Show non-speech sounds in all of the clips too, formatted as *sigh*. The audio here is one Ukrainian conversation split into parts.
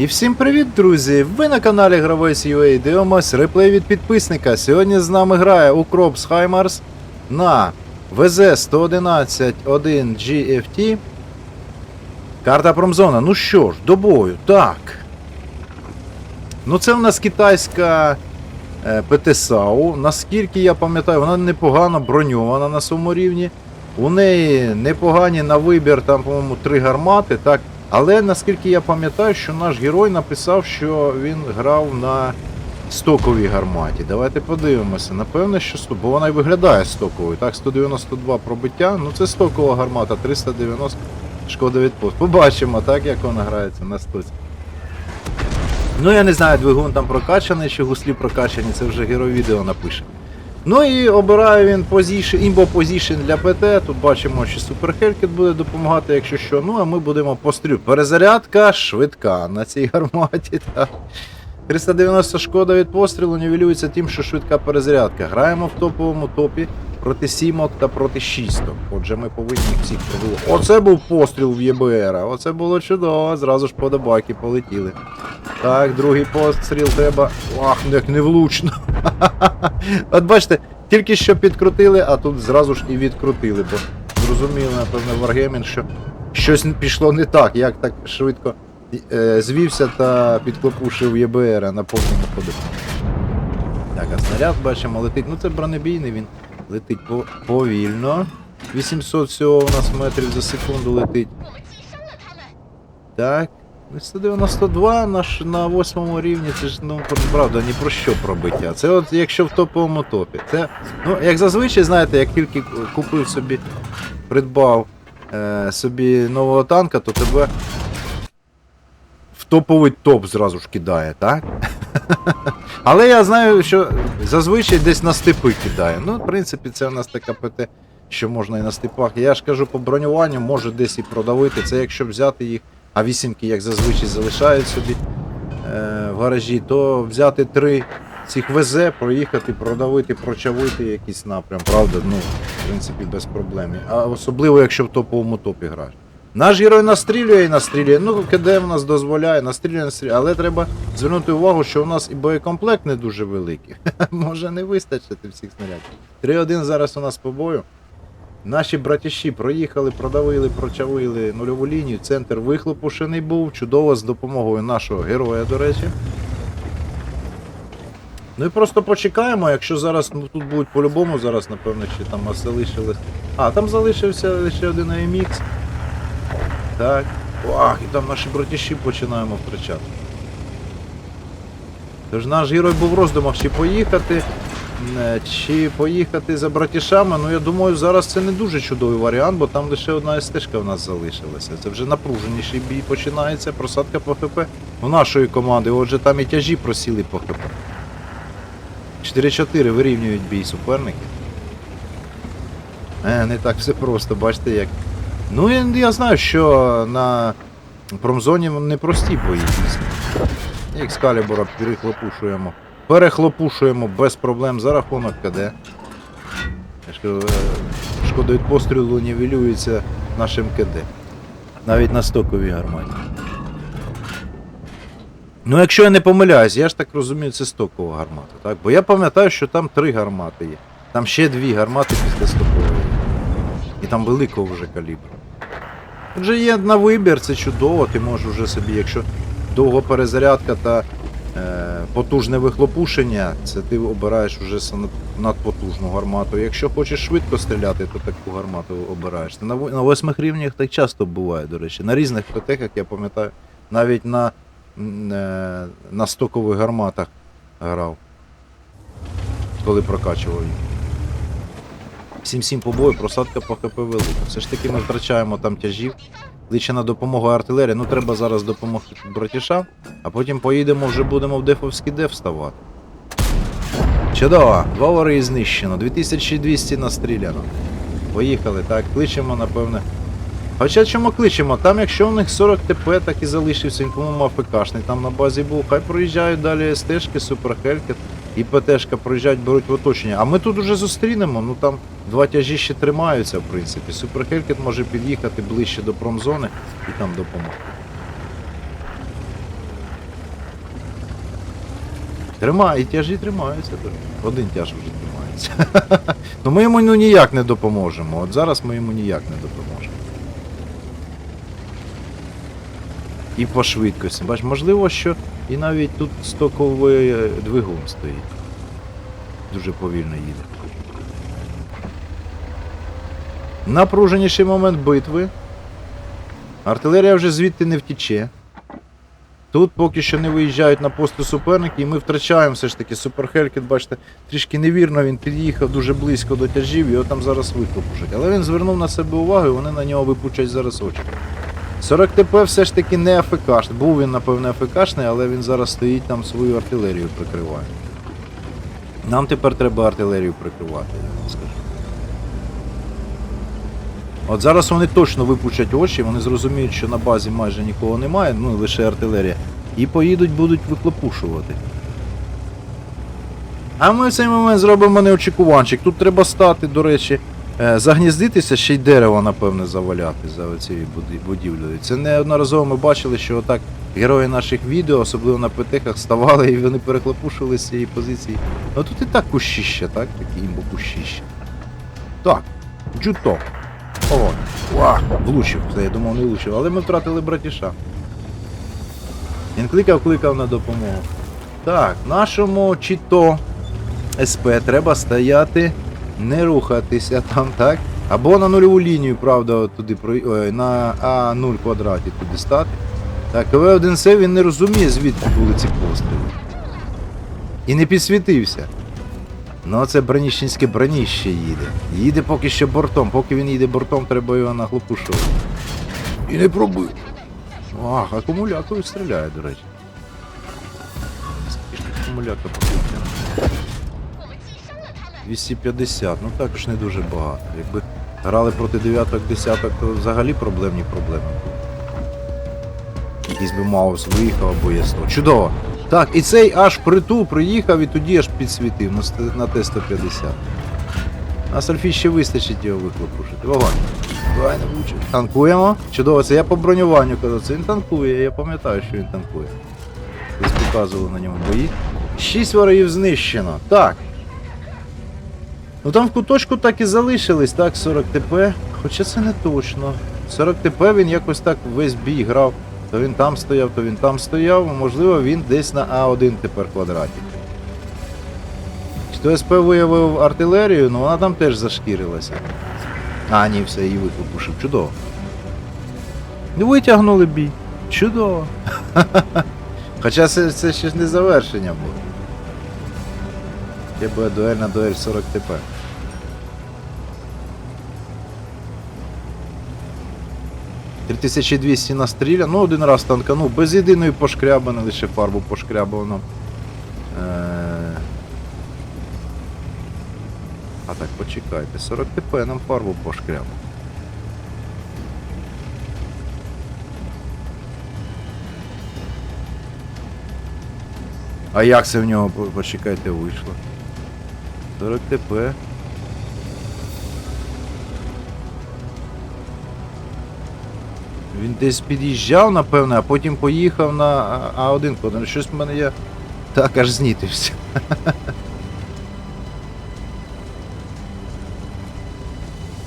І всім привіт, друзі! Ви на каналі Гравець UA дивимось реплей від підписника. Сьогодні з нами грає Укропс Хаймарс на ВЗ-111 1 GFT. Карта промзона. Ну що ж, до бою. Так. Ну це в нас китайська е, ПТСАУ. Наскільки я пам'ятаю, вона непогано броньована на своєму рівні. У неї непогані на вибір, там, по-моєму, три гармати, так. Але наскільки я пам'ятаю, що наш герой написав, що він грав на стоковій гарматі. Давайте подивимося. Напевне, що сто- бо вона і виглядає стоковою. Так, 192 пробиття. Ну це стокова гармата, 390 шкода від пост. Побачимо, так, як вона грається на стоці. Ну, я не знаю, двигун там прокачаний чи гуслі прокачані, це вже герой відео напише. Ну і обирає він позішн, імбо позішн для ПТ. Тут бачимо, що суперхелькет буде допомагати, якщо що. Ну а ми будемо пострю. Перезарядка швидка на цій гарматі. Так. 390 шкода від пострілу нівелюється тим, що швидка перезарядка. Граємо в топовому топі проти сімок та проти шісток. Отже, ми повинні всіх пробувати. Оце був постріл в ЄБР. Оце було чудово. Зразу ж подобаки полетіли. Так, другий постріл треба. Ах, як невлучно. *laughs* От бачите, тільки що підкрутили, а тут зразу ж і відкрутили, бо зрозуміло, напевно, Wargaming, що щось пішло не так, як так швидко е, звівся та підклопушив ЄБР на повному ходу. Так, а снаряд бачимо летить. Ну це бронебійний, він летить по- повільно. 800 всього у нас метрів за секунду летить. Так. Ну, 192 наш на восьмому рівні, це ж ну правда ні про що пробиття. Це от якщо в топовому топі. Це, ну, як зазвичай, знаєте, як тільки купив собі, придбав е, собі нового танка, то тебе в топовий топ зразу ж кидає, так? *laughs* Але я знаю, що зазвичай десь на степи кидає. Ну, в принципі, це у нас така ПТ, що можна і на степах. Я ж кажу, по бронюванню може десь і продавити. Це якщо взяти їх, а вісімки, як зазвичай, залишають собі е, в гаражі, то взяти три цих ВЗ, проїхати, продавити, прочавити якийсь напрям, правда, ну, в принципі, без проблем. А особливо, якщо в топовому топі граєш. Наш герой настрілює і настрілює. Ну, КД в нас дозволяє, настрілює, настрілює. Але треба звернути увагу, що у нас і боєкомплект не дуже великий. *laughs* Може не вистачити всіх снарядів. 3-1 зараз у нас по бою. Наші братіші проїхали, продавили, прочавили нульову лінію. Центр вихлопушений був. Чудово з допомогою нашого героя, до речі. Ну і просто почекаємо, якщо зараз ну, тут будуть по-любому, зараз, напевно, ще там залишилось. А, там залишився лише один AMX. Так. Ах, і там наші братіші починаємо втрачати. Тож наш герой був в роздумах, чи поїхати, е, чи поїхати за братішами. Ну я думаю, зараз це не дуже чудовий варіант, бо там лише одна стежка в нас залишилася. Це вже напруженіший бій починається, просадка по ХП у нашої команди. Отже, там і тяжі просіли по ХП. 4-4 вирівнюють бій суперники. Е, не так все просто, бачите як. Ну я, я знаю, що на промзоні непрості бої дійсно. Перехлопушуємо. Перехлопушуємо без проблем за рахунок КД. Е, Шкода від пострілу нівелюється нашим КД. Навіть на стоковій гарматі. Ну, якщо я не помиляюсь, я ж так розумію, це стокова гармата, так? Бо я пам'ятаю, що там три гармати є. Там ще дві гармати після стокової. І там великого вже калібру. Отже, є на вибір, це чудово, ти можеш вже собі, якщо довга перезарядка та е, потужне вихлопушення, це ти обираєш вже надпотужну гармату. Якщо хочеш швидко стріляти, то таку гармату обираєш. На, на восьмих рівнях так часто буває, до речі. На різних ПТ-ках, я пам'ятаю, навіть на, е, на стокових гарматах грав, коли прокачував їх. 7-7 по бою, просадка по ХП велика. Все ж таки ми втрачаємо там тяжів. Кличе на допомогу артилерії. Ну треба зараз допомогти братішам, а потім поїдемо, вже будемо в дефовський деф ставати. Чудово, два вори знищено, 2200 настріляно. Поїхали, так, кличемо, напевне. Хоча чому кличемо? Там якщо в них 40 ТП, так і залишився, він, по-моєму, АФКшний там на базі був. Хай проїжджають далі СТшки, Суперхелькет і ПТшка проїжджають, беруть в оточення. А ми тут уже зустрінемо, ну там два тяжі ще тримаються, в принципі. Суперхелькет може під'їхати ближче до промзони і там допомогти. Тримає, тяжі тримаються. Один тяж вже тримається. *laughs* Ну ми йому ну, ніяк не допоможемо. От зараз ми йому ніяк не допоможемо. І по швидкості. Бач, можливо, що і навіть тут стоковий е, двигун стоїть. Дуже повільно їде. Напруженіший момент битви. Артилерія вже звідти не втіче. Тут поки що не виїжджають на пости суперники, і ми втрачаємо все ж таки суперхелькет, бачите, трішки невірно він під'їхав дуже близько до тяжів, його там зараз викопушать. Але він звернув на себе увагу і вони на нього випучать зараз очі. 40 ТП все ж таки не АФКшний. Був він, напевне, АФКшний, але він зараз стоїть там свою артилерію прикриває. Нам тепер треба артилерію прикривати, я вам скажу. От зараз вони точно випучать очі, вони зрозуміють, що на базі майже нікого немає, ну лише артилерія, і поїдуть, будуть виклопушувати. А ми в цей момент зробимо неочікуванчик. Тут треба стати, до речі, загніздитися, ще й дерево, напевне, заваляти за цією будівлею. Це неодноразово ми бачили, що отак герої наших відео, особливо на ПТХах, ставали і вони переклопушували з цієї позиції. Ну тут і так кущище, так? Такі імбо кущище. Так, джуто. О, влучив. Все, я думав, не влучив, але ми втратили братіша. Він кликав, кликав на допомогу. Так, нашому чіто СП треба стояти, не рухатися там, так? Або на нульову лінію, правда, туди ой, на А0 квадраті туди стати. Так, КВ-1С він не розуміє, звідки були ці постріли. І не підсвітився. Ну, це броніщенське броніще їде. Їде поки що бортом. Поки він їде бортом, треба його наглопушувати. І не пробуй. Ах, акумулятор стріляє, до речі. Акумулятор покупляє? 250, ну також не дуже багато. Якби грали проти дев'яток, десяток, то взагалі проблемні проблеми. Якийсь би маус виїхав або є 100. Чудово! Так, і цей аж притул приїхав і тоді аж підсвітив на, на Т-150. На сальфі ще вистачить його виклопушити. Вогонь. Давай не влучив. Танкуємо. Чудово, це я по бронюванню казав. Це він танкує, я пам'ятаю, що він танкує. Десь показували на ньому бої. Шість ворогів знищено. Так. Ну там в куточку так і залишились, так, 40 ТП. Хоча це не точно. 40 ТП він якось так весь бій грав. То він там стояв, то він там стояв. Можливо, він десь на А1 тепер квадраті. Чи то СП виявив артилерію, ну вона там теж зашкірилася. А, ні, все, її викупушив. Чудово. І витягнули бій. Чудово. *laughs* Хоча це, це ще ж не завершення було. Ще буде дуель на дуель 40 ТП. Три 3200 настріля, ну один раз танканув, без єдиної пошкрябани, лише фарбу пошкрябано. Е... А так, почекайте, 40 ТП нам фарбу пошкрябав. А як це в нього, почекайте, вийшло? 40 ТП. Він десь під'їжджав, напевне, а потім поїхав на А- А1 код. Ну, Щось в мене я так аж знітився. *laughs*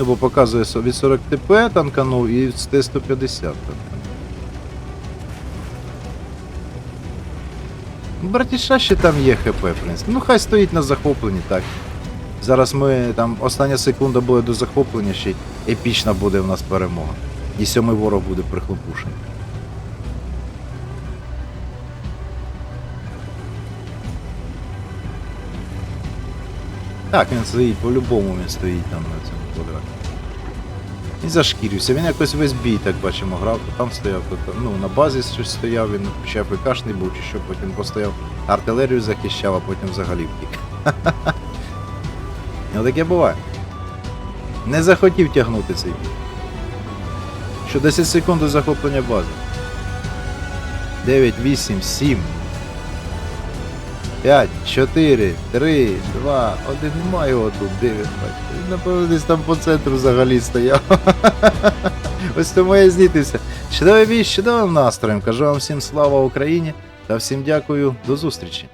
Ну, бо показує від 40 ТП танканув і з Т-150 танканув. Братіша ще там є ХП, в принципі. Ну хай стоїть на захопленні, так. Зараз ми там остання секунда буде до захоплення, ще епічна буде в нас перемога. І сьомий ворог буде прихлопушений. Так, він стоїть, по-любому він стоїть там на цьому квадраті. І зашкірився. Він якось весь бій, так бачимо, грав, там стояв, то ну, на базі щось стояв, він ще АФКшний був, чи що, потім постояв, артилерію захищав, а потім взагалі втік. *laughs* Ну таке буває. Не захотів тягнути цей бій. Що 10 секунд до захоплення бази. 9, 8, 7. 5, 4, 3, 2, 1, немає його тут, 9, бачите. Він, напевно, десь там по центру взагалі стояв. *laughs* Ось тому я знітився. Чудовий бій, чудовим настроєм. Кажу вам всім слава Україні та всім дякую. До зустрічі.